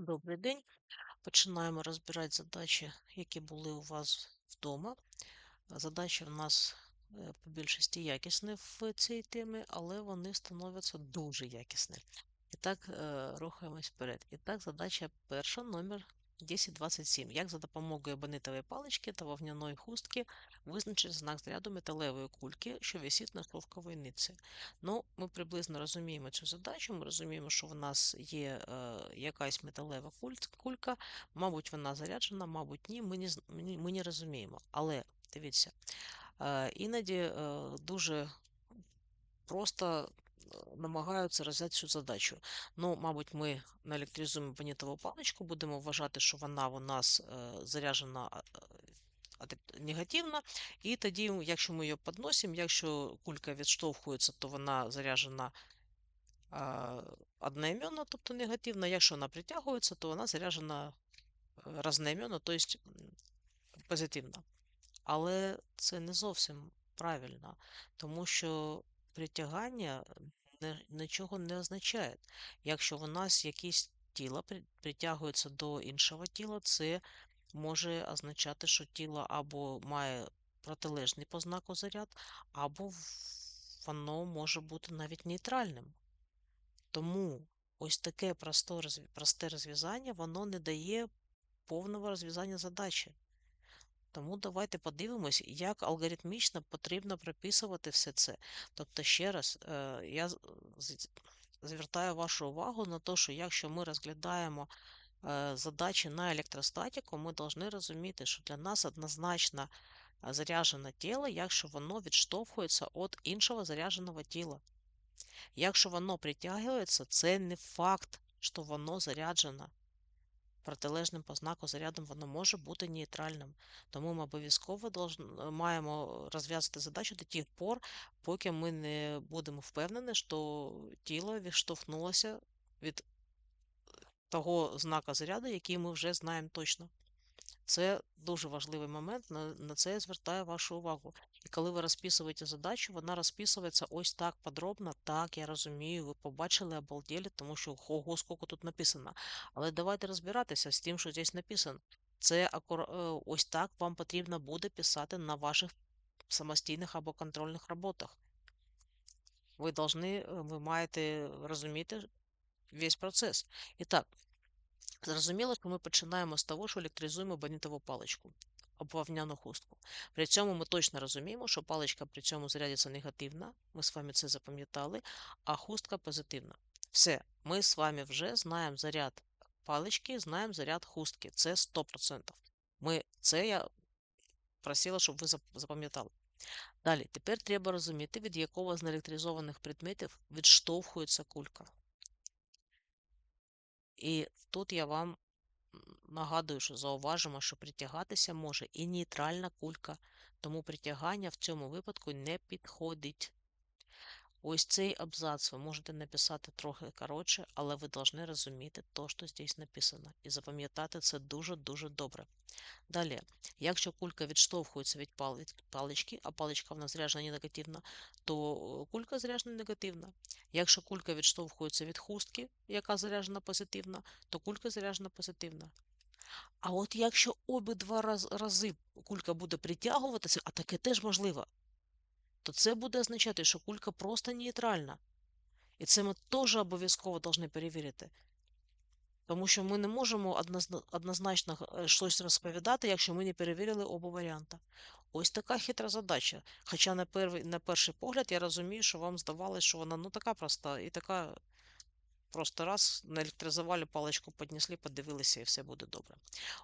Добрий день. Починаємо розбирати задачі, які були у вас вдома. Задачі в нас е, по більшості якісні в цій темі, але вони становляться дуже якісні. І так, е, рухаємось вперед. І так, задача перша, номер 1027. Як за допомогою бонитової палички та вовняної хустки визначити знак заряду металевої кульки, що висить на шовковій нитці. Ну, Ми приблизно розуміємо цю задачу. Ми розуміємо, що в нас є е, якась металева кулька, мабуть, вона заряджена, мабуть, ні. Ми не, ми не розуміємо. Але дивіться, е, іноді е, дуже просто намагаються розв'язати цю задачу. Ну, мабуть, ми наелектризуємо понятову паличку, будемо вважати, що вона у нас е, заряджена негативно, і тоді, якщо ми її підносимо, якщо кулька відштовхується, то вона заряджена одноіменно, тобто негативно. Якщо вона притягується, то вона заряджена разноіменно, тобто позитивно. Але це не зовсім правильно, тому що притягання нічого не означає. Якщо в нас якесь тіло притягується до іншого тіла, це може означати, що тіло або має протилежний по знаку заряд, або воно може бути навіть нейтральним. Тому ось таке просте розв'язання, воно не дає повного розв'язання задачі. Тому давайте подивимось, як алгоритмічно потрібно прописувати все це. Тобто, ще раз, е, я звертаю вашу увагу на те, що якщо ми розглядаємо е, задачі на електростатику, ми повинні розуміти, що для нас однозначно е, заряджене тіло, якщо воно відштовхується від іншого зарядженого тіла. Якщо воно притягується, це не факт, що воно заряджено протилежним по знаку зарядом воно може бути нейтральним. Тому ми обов'язково маємо розв'язати задачу до тих пор, поки ми не будемо впевнені, що тіло відштовхнулося від того знака заряду, який ми вже знаємо точно. Це дуже важливий момент, на, на це я звертаю вашу увагу. І коли ви розписуєте задачу, вона розписується ось так подробно. Так, я розумію, ви побачили обалділі, тому що ого, скільки тут написано. Але давайте розбиратися з тим, що здесь написано. Це. Е, ось так вам потрібно буде писати на ваших самостійних або контрольних роботах. Ви должны, е, ви маєте розуміти весь процес. І так, Зрозуміло, що ми починаємо з того, що електризуємо банітову паличку або вовняну хустку. При цьому ми точно розуміємо, що паличка при цьому зарядиться негативна, ми з вами це запам'ятали, а хустка позитивна. Все, ми з вами вже знаємо заряд палички, знаємо заряд хустки. Це 100%. Ми, Це я просила, щоб ви запам'ятали. Далі, тепер треба розуміти, від якого з неелектризованих предметів відштовхується кулька. І тут я вам нагадую, що зауважимо, що притягатися може і нейтральна кулька, тому притягання в цьому випадку не підходить. Ось цей абзац ви можете написати трохи коротше, але ви повинні розуміти те, що здесь написано, і запам'ятати це дуже-дуже добре. Далі, якщо кулька відштовхується від палички, а паличка в нас заряджена негативна, то кулька заряджена негативна. Якщо кулька відштовхується від хустки, яка заряджена позитивна, то кулька заряджена позитивна. А от якщо обидва рази кулька буде притягуватися, а таке теж можливо, то це буде означати, що кулька просто нейтральна. І це ми теж обов'язково повинні перевірити. Тому що ми не можемо однозначно е, щось розповідати, якщо ми не перевірили оба варіанти. Ось така хитра задача. Хоча на перший, погляд я розумію, що вам здавалося, що вона ну така проста і така просто раз наелектризували, паличку піднесли, подивилися і все буде добре.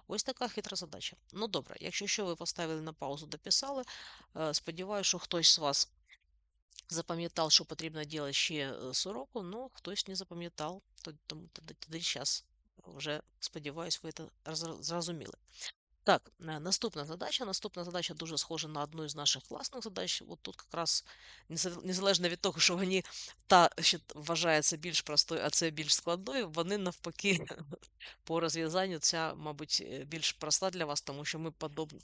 Ось така хитра задача. Ну добре, якщо що ви поставили на паузу, дописали, е, сподіваюся, що хтось з вас запам'ятав, що потрібно робити ще з уроку, ну хтось не запам'ятав, тому тоді зараз вже сподіваюсь, ви це зрозуміли. Так, е, наступна задача. Наступна задача дуже схожа на одну із наших класних задач. От тут якраз незалежно від того, що вони та що вважається більш простою, а це більш складною, вони навпаки по розв'язанню ця, мабуть, е, більш проста для вас, тому що ми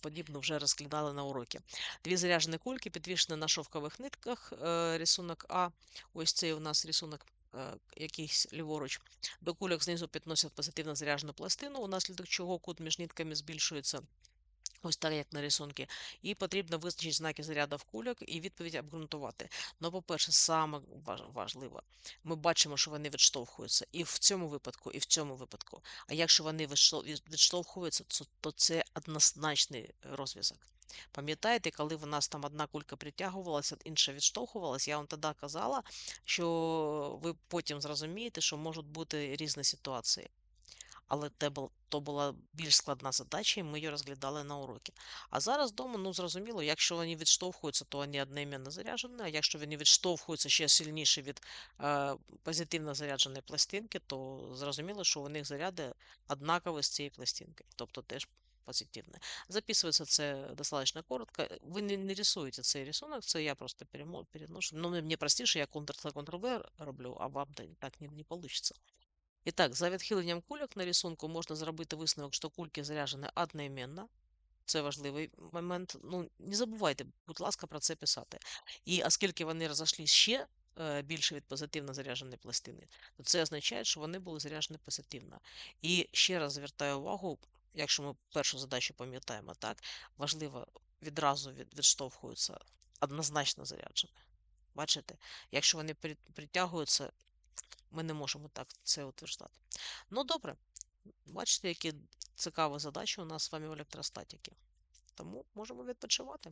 подібно вже розглядали на уроки. Дві заряжені кульки підвішені на шовкових нитках. Е, рисунок А. Ось цей у нас рисунок якийсь ліворуч, до кульок знизу підносять позитивно заряджену пластину, унаслідок чого кут між нитками збільшується. Ось так, як на рисунку. І потрібно визначити знаки заряду в кульок і відповідь обґрунтувати. Ну, по-перше, саме важ- важливо, ми бачимо, що вони відштовхуються і в цьому випадку, і в цьому випадку. А якщо вони відштов- відштовхуються, то- це однозначний е, розв'язок. Пам'ятаєте, коли в нас там одна кулька притягувалася, інша відштовхувалася, я вам тоді казала, що ви потім зрозумієте, що можуть бути різні ситуації. Але то була більш складна задача, і ми її розглядали на уроці. А зараз вдома, ну зрозуміло, якщо вони відштовхуються, то вони одноіменно заряджені, а якщо вони відштовхуються ще сильніше від е, позитивно зарядженої пластинки, то зрозуміло, що у них заряди однакові з цієї пластинки, тобто теж позитивне. Записується це достатньо коротко. Ви не, не рисуєте цей рисунок, це я просто переношу. Ну, мені простіше, я Ctrl-C, Ctrl-V роблю, а вам так не, не вийде. І так, за відхиленням кульок на рисунку можна зробити висновок, що кульки заряджені одноіменно. Це важливий момент. Ну, не забувайте, будь ласка, про це писати. І оскільки вони розійшлися ще е, більше від позитивно зарядженої пластини, то це означає, що вони були заряджені позитивно. І ще раз звертаю увагу, якщо ми першу задачу пам'ятаємо, так, важливо відразу від, відштовхуються однозначно заряджені. Бачите? Якщо вони притягуються, ми не можемо так це утверждати. Ну, добре. Бачите, які цікаві задачі у нас з вами в електростатіки. Тому можемо відпочивати.